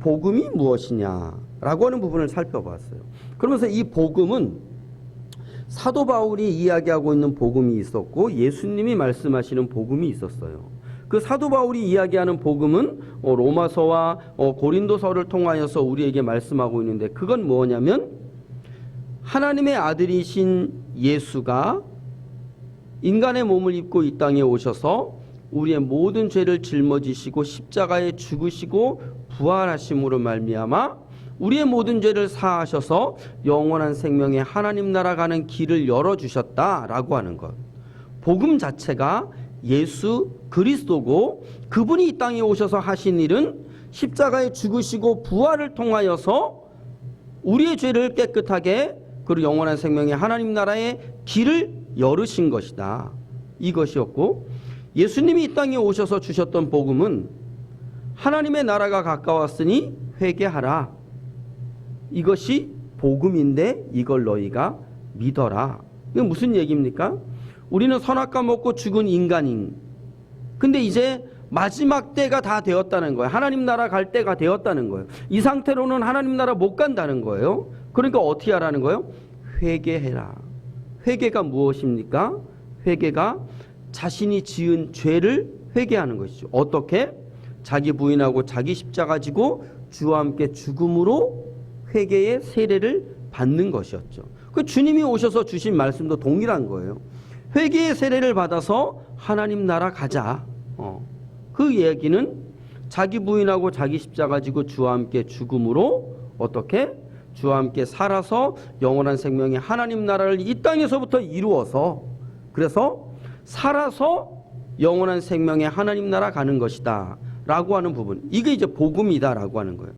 복음이 무엇이냐라고 하는 부분을 살펴봤어요. 그러면서 이 복음은 사도 바울이 이야기하고 있는 복음이 있었고 예수님이 말씀하시는 복음이 있었어요. 그 사도 바울이 이야기하는 복음은 어, 로마서와 어, 고린도서를 통하여서 우리에게 말씀하고 있는데 그건 뭐냐면 하나님의 아들이신 예수가 인간의 몸을 입고 이 땅에 오셔서 우리의 모든 죄를 짊어지시고 십자가에 죽으시고 부활하심으로 말미암아 우리의 모든 죄를 사하셔서 영원한 생명의 하나님 나라 가는 길을 열어 주셨다라고 하는 것. 복음 자체가 예수 그리스도고 그분이 이 땅에 오셔서 하신 일은 십자가에 죽으시고 부활을 통하여서 우리의 죄를 깨끗하게 그리고 영원한 생명의 하나님 나라의 길을 열으신 것이다. 이것이었고 예수님이 이 땅에 오셔서 주셨던 복음은 하나님의 나라가 가까웠으니 회개하라. 이것이 복음인데 이걸 너희가 믿어라. 이게 무슨 얘기입니까? 우리는 선악과 먹고 죽은 인간인. 근데 이제 마지막 때가 다 되었다는 거예요. 하나님 나라 갈 때가 되었다는 거예요. 이 상태로는 하나님 나라 못 간다는 거예요. 그러니까 어떻게 하라는 거예요? 회개해라. 회개가 무엇입니까? 회개가 자신이 지은 죄를 회개하는 것이죠. 어떻게? 자기 부인하고 자기 십자가 지고 주와 함께 죽음으로 회개의 세례를 받는 것이었죠. 그 주님이 오셔서 주신 말씀도 동일한 거예요. 회개의 세례를 받아서 하나님 나라 가자. 어. 그 얘기는 자기 부인하고 자기 십자가 지고 주와 함께 죽음으로 어떻게 주와 함께 살아서 영원한 생명의 하나님 나라를 이 땅에서부터 이루어서 그래서 살아서 영원한 생명의 하나님 나라 가는 것이다. 라고 하는 부분. 이게 이제 복음이다라고 하는 거예요.